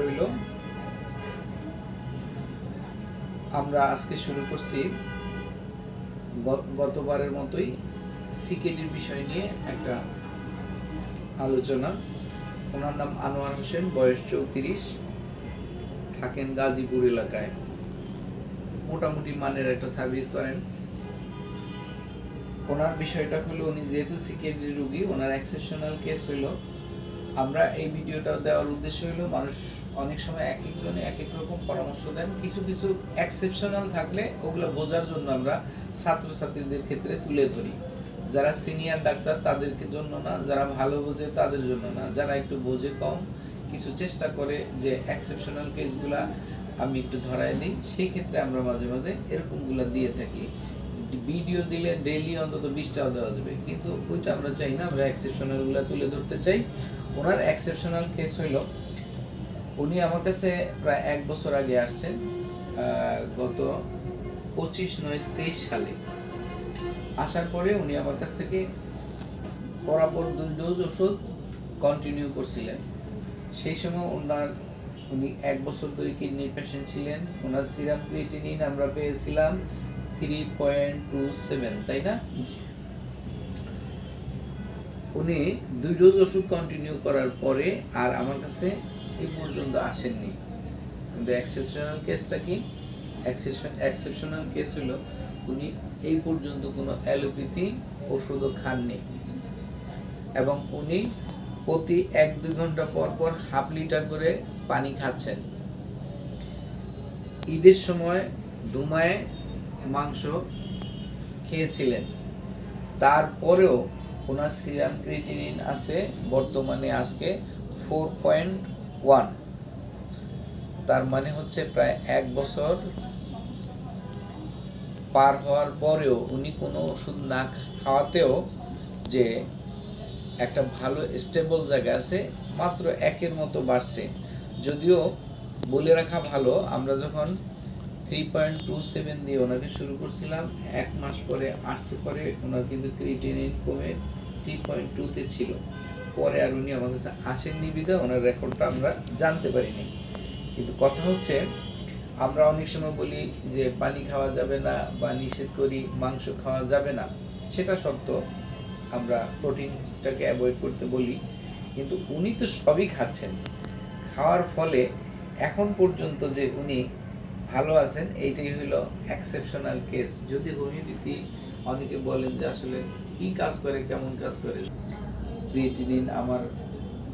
রইল। আমরা আজকে শুরু করছি গতবারের মতোই সিকেডির বিষয় নিয়ে একটা আলোচনা। ওনার নাম আনোয়ার হোসেন, বয়স চৌত্রিশ, থাকেন গাজীপুর এলাকায়। মোটামুটি মানের একটা সার্ভিস করেন। ওনার বিষয়টা হলো, উনি যেহেতু সিকিউরিটি রুগী, ওনার এক্সেপশনাল কেস হইল। আমরা এই ভিডিওটা দেওয়ার উদ্দেশ্য হলো মানুষ অনেক সময় এক একজনে এক এক রকম পরামর্শ দেন। কিছু কিছু এক্সেপশনাল থাকলে ওগুলো বোঝার জন্য আমরা ছাত্রছাত্রীদের ক্ষেত্রে তুলে ধরি। যারা সিনিয়র ডাক্তার তাদেরকে জন্য না, যারা ভালো বোঝে তাদের জন্য না। যারা একটু বোঝে কম, কিছু চেষ্টা করে যে এক্সেপশনাল কেসগুলা আমি একটু ধরায় দিই সেই ক্ষেত্রে আমরা মাঝে মাঝে এরকমগুলো দিয়ে থাকি। ভিডিও দিলে ডেইলি অন্তত বিশটাও দেওয়া যাবে। কিন্তু ওইটা আমরা চাই না, আমরা এক্সেপশনালগুলো তুলে ধরতে চাই। ওনার এক্সেপশনাল কেস হইল উনি আমার কাছে প্রায় এক বছর আগে আসছেন গত পঁচিশ নয় তেইশ সালে। আসার পরে উনি আমার কাছ থেকে পরাপর দুই ডোজ ওষুধ কন্টিনিউ করছিলেন। সেই সময় ওনার উনি এক বছর ধরে কিডনির পেশেন্ট ছিলেন, ওনার সিরাম ক্রিয়েটিনিন আমরা পেয়েছিলাম থ্রি পয়েন্ট টু সেভেন তাই না? উনি দুই ডোজ ওষুধ কন্টিনিউ করার পরে আর আমার কাছে এই পর্যন্ত আসেননি। কিন্তু এক্সেপশনাল কেসটা কি? এক্সেপশনাল কেস হলো উনি এই পর্যন্ত কোনো অ্যালোপ্যাথি ওষুধও খাননি এবং উনি প্রতি এক দুই ঘণ্টা পর পর হাফ লিটার করে পানি খাচ্ছেন। ঈদের সময় দুমায় মাংস খেয়েছিলেন। তারপরেও ওনার সিরাম ক্রিটিনিন আছে, বর্তমানে আজকে ফোর পয়েন্ট ওয়ান তার মানে হচ্ছে প্রায় এক বছর পার হওয়ার পরেও উনি কোনো ওষুধ না খাওয়াতেও যে একটা ভালো স্টেবল জায়গা আছে, মাত্র একের মতো বাড়ছে। যদিও বলে রাখা ভালো, আমরা যখন থ্রি পয়েন্ট টু সেভেন দিয়ে ওনাকে শুরু করছিলাম, এক মাস পরে আসছে পরে ওনার কিন্তু ক্রিটিনিন কমে থ্রি পয়েন্ট টুতে ছিল। পরে আর উনি আমার কাছে আসেননি বিধায় ওনার রেকর্ডটা আমরা জানতে পারিনি। কিন্তু কথা হচ্ছে, আমরা অনেক সময় বলি যে পানি খাওয়া যাবে না বা নিষেধ করি, মাংস খাওয়া যাবে না। সেটা সত্য আমরা প্রোটিনটাকে অ্যাভয়েড করতে বলি। কিন্তু উনি তো সবই খাচ্ছেন। খাওয়ার ফলে এখন পর্যন্ত যে উনি ভালো আছেন, এইটাই হলো এক্সেপশনাল কেস যদি হোমিওপ্যাথি অনেকে বলেন যে আসলে কি কাজ করে, কেমন কাজ করে? ক্রিয়েটিনিন আমার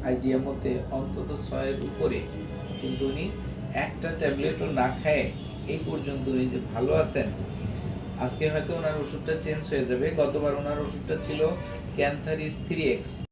আইডিয়া মতে অন্তত ছয়ের উপরে। কিন্তু উনি একটা ট্যাবলেটও না খায়, এই পর্যন্ত উনি যে ভালো আছেন। আজকে হয়তো ওনার ওষুধটা চেঞ্জ হয়ে যাবে। গতবার ওনার ওষুধটা ছিল ক্যান্থারিস থ্রি এক্স